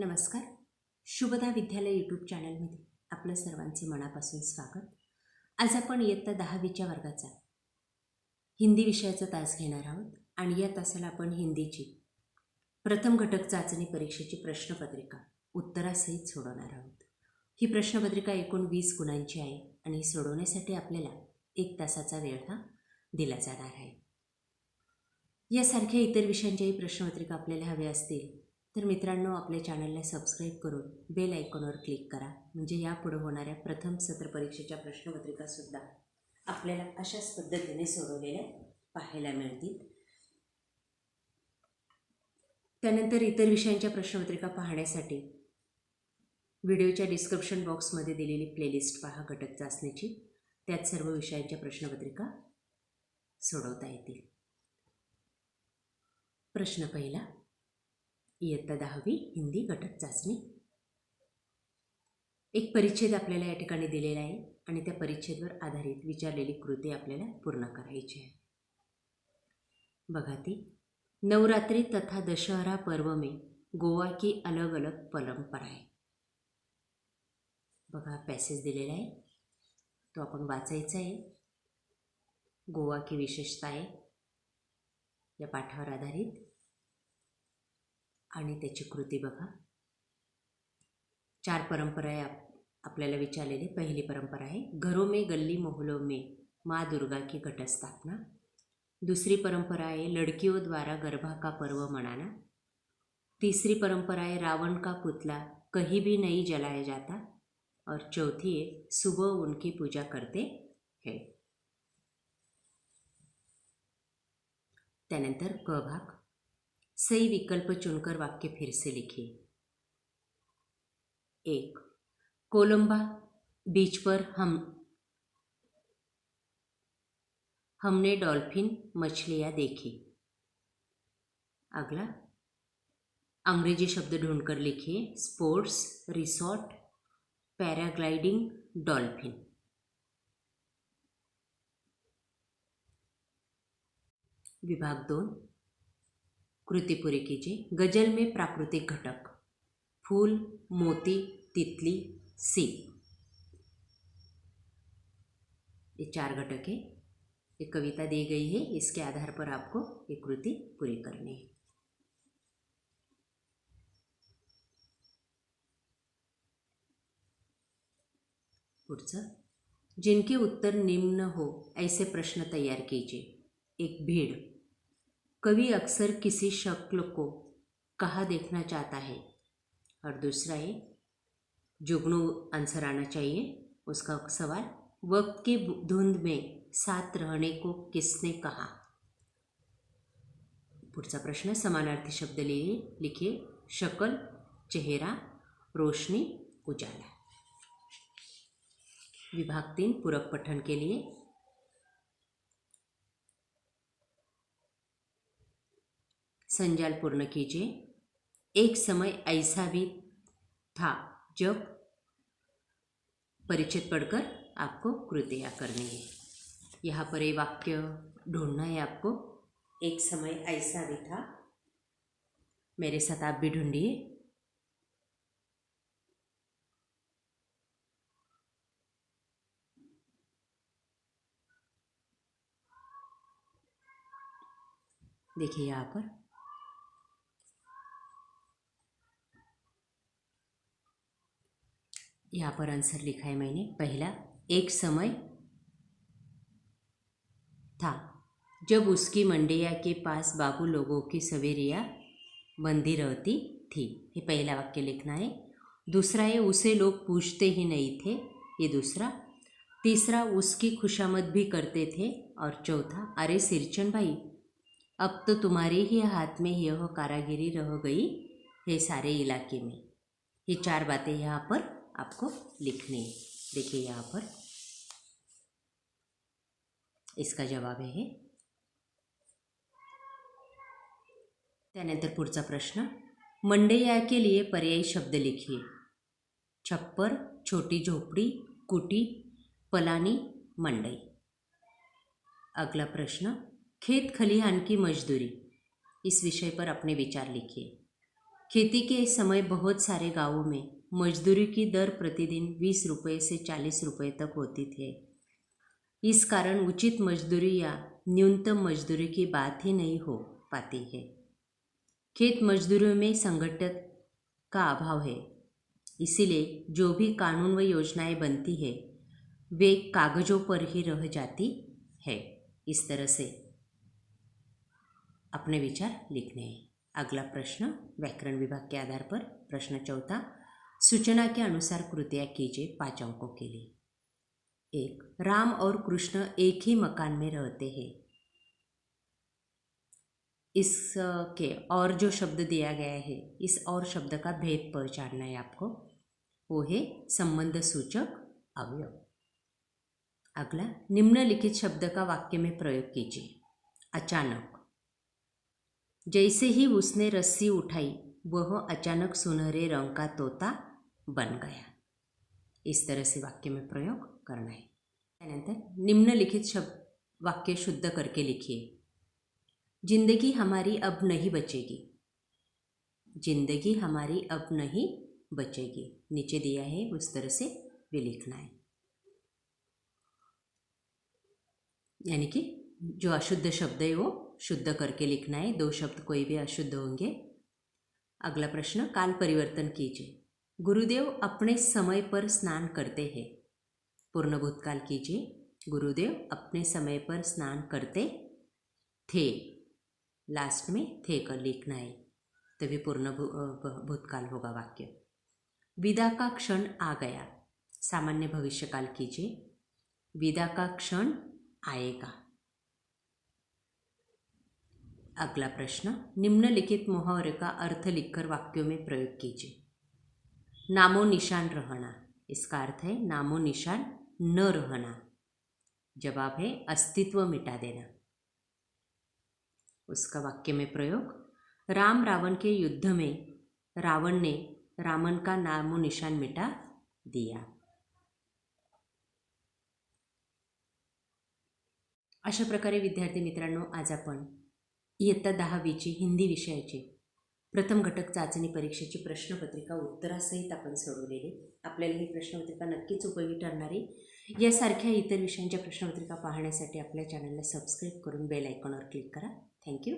नमस्कार. शुभदा विद्यालय यूट्यूब चॅनलमध्ये आपलं सर्वांचे मनापासून स्वागत. आज आपण इयत्ता दहावीच्या वर्गाचा हिंदी विषयाचा तास घेणार आहोत आणि या तासाला आपण हिंदीची प्रथम घटक चाचणी परीक्षेची प्रश्नपत्रिका उत्तरासहित सोडवणार आहोत. ही प्रश्नपत्रिका एकूण वीस गुणांची आहे आणि सोडवण्यासाठी आपल्याला एक तासाचा वेळ हा दिला जाणार आहे. यासारख्या इतर विषयांच्याही प्रश्नपत्रिका आपल्याला हव्या असतील तर मित्रांनो आपल्या चॅनलला सबस्क्राईब करून बेल आयकॉनवर क्लिक करा. म्हणजे यापुढे होणाऱ्या प्रथम सत्र परीक्षेच्या प्रश्नपत्रिकासुद्धा आपल्याला अशाच पद्धतीने सोडवलेल्या पाहायला मिळतील. त्यानंतर इतर विषयांच्या प्रश्नपत्रिका पाहण्यासाठी व्हिडिओच्या डिस्क्रिप्शन बॉक्समध्ये दिलेली प्लेलिस्ट पहा घटक चाचणीची. त्यात सर्व विषयांच्या प्रश्नपत्रिका सोडवता येतील. प्रश्न पहिला इयत्ता दहावी हिंदी घटक चाचणी. एक परिच्छेद आपल्याला या ठिकाणी दिलेला आहे आणि त्या परिच्छेदवर आधारित विचारलेली कृती आपल्याला पूर्ण करायची आहे. बघा ती. नवरात्री तथा दशहरा पर्व में गोवा की अलग अलग परंपरा आहे. बघा पॅसेज दिलेला आहे. तो आपण वाचायचा आहे. गोवा की विशेषता आहे. या पाठावर आधारित. आणि त्याची कृती बघा. चार परंपरा आहे आप आपल्याला विचारलेली. पहिली परंपरा आहे घरों में गल्ली मोहलो में माँ दुर्गा की घटस्थापना. दूसरी परंपरा आहे लड़कियों द्वारा गरबा का पर्व मनाना. तीसरी परंपरा है रावण का पुतला कहीं भी नहीं जलाया जाता. और चौथी है सुबह उनकी पूजा करते हैं. त्यानंतर क भाग. सही विकल्प चुनकर वाक्य फिर से लिखिए। एक, कोलंबा बीच पर हम, हमने डॉल्फिन मछलियाँ देखी। अगला, अंग्रेज़ी शब्द ढूंढकर लिखिए, स्पोर्ट्स, रिसोर्ट, पैराग्लाइडिंग, डॉल्फिन। विभाग दोन कृति पूरी कीजिए। गज़ल में प्राकृतिक घटक। फूल, मोती, तितली, सीप। ये चार घटक है। ये कविता दी गई है। इसके आधार पर आपको ये कृति पूरी करनी है। जिनके उत्तर निम्न हो, ऐसे प्रश्न तैयार कीजिए। एक भीड़। कवि अक्सर किसी शक्ल को कहाँ देखना चाहता है। और दूसरा है, जुगनू आंसर आना चाहिए। उसका सवाल, वक्त की धुंध में साथ रहने को किसने कहा? पुढचा प्रश्न, समानार्थी शब्द लिहिए लिखिए, शकल, चेहरा, रोशनी, उजाला। विभाग तीन, पूरक पठन के लिए। संजाल पूर्ण कीजिए। एक समय ऐसा भी था जब परिचित पढ़कर आपको कृतियाँ करनी है। यहाँ पर ये वाक्य ढूंढना है आपको। एक समय ऐसा भी था। मेरे साथ आप भी ढूंढिए। देखिए यहाँ पर। यहाँ पर आंसर लिखा है मैंने, पहला, एक समय था, जब उसकी मंडिया के पास बाबू लोगों की सवेरियाँ बंदी रहती थी। ये पहला वाक्य लिखना है। दूसरा है, उसे लोग पूछते ही नहीं थे, ये दूसरा। तीसरा, उसकी खुशामद भी करते थे। और चौथा, अरे सिरचन भाई, अब तो तुम्हारे ही हाथ में यह कारागिरी रह गई है सारे इलाके में। ये चार बातें यहाँ पर आपको लिखने। देखिए यहाँ पर। इसका जवाब है त्यानंतर पुढचा प्रश्न मंडैया के लिए पर्यायी शब्द लिखिए। छप्पर, छोटी झोपड़ी, कुटी, पलानी, मंडई। अगला प्रश्न, खेत खलिहान की मजदूरी? इस विषय पर अपने विचार लिखिए। खेती के समय बहुत सारे गाँवों में मजदूरी की दर प्रतिदिन बीस रुपये से चालीस रुपये तक होती थी। इस कारण उचित मजदूरी या न्यूनतम मजदूरी की बात ही नहीं हो पाती है। खेत मजदूरों में संगठन का अभाव है। इसीलिए जो भी कानून व योजनाएँ बनती है, वे कागजों पर ही रह जाती है। इस तरह से अपने विचार लिखने हैं। अगला प्रश्न व्याकरण विभाग के आधार पर प्रश्न चौथा सूचना के अनुसार कृतियाँ कीजिए पाँच अंकों के लिए। एक, राम और कृष्ण एक ही मकान में रहते हैं। इसके और जो शब्द दिया गया है, इस और शब्द का भेद पहचानना है आपको। वो है संबंध सूचक अवयव। अगला, निम्नलिखित शब्द का वाक्य में प्रयोग कीजिए। अचानक। जैसे ही उसने रस्सी उठाई वह अचानक सुनहरे रंग का तोता बन गया। इस तरह से वाक्य में प्रयोग करना है। निम्नलिखित शब्द वाक्य शुद्ध करके लिखिए। ज़िंदगी हमारी अब नहीं बचेगी। ज़िंदगी हमारी अब नहीं बचेगी। नीचे दिया है, उस तरह से भी लिखना है। यानी कि जो अशुद्ध शब्द है, वो शुद्ध करके लिखना है। दो शब्द कोई भी अशुद्ध होंगे अगला प्रश्न, काल परिवर्तन कीजिए। गुरुदेव अपने समय पर स्नान करते हैं। पूर्ण भूतकाल कीजिए। गुरुदेव अपने समय पर स्नान करते थे। लास्ट में थे कर लिखना है। तभी पूर्ण भूतकाल होगा वाक्य। विदा का क्षण आ गया। सामान्य भविष्यकाल कीजिए। विदा का क्षण आएगा। अगला प्रश्न, निम्नलिखित मुहावरे का अर्थ लिखकर वाक्यों में प्रयोग कीजिए। नामो निशान रहना, इसका अर्थ है नामो निशान न रहना। जवाब है अस्तित्व मिटा देना। उसका वाक्य में प्रयोग, राम रावण के युद्ध में रावण ने रामन का नामो निशान मिटा दिया। अशा प्रकारे विद्यार्थी मित्रांनो, आज आपण इयत्ता दहावीची हिंदी विषयाची प्रथम घटक चाचणी परीक्षेची प्रश्नपत्रिका उत्तरासहित आपण सोडवलेली. आपल्याला ही प्रश्नपत्रिका नक्कीच उपयोगी ठरणारी. यासारख्या इतर विषयांच्या प्रश्नपत्रिका पाहण्यासाठी आपल्या चॅनलला सबस्क्राईब करून बेल आयकॉनवर क्लिक करा. थँक्यू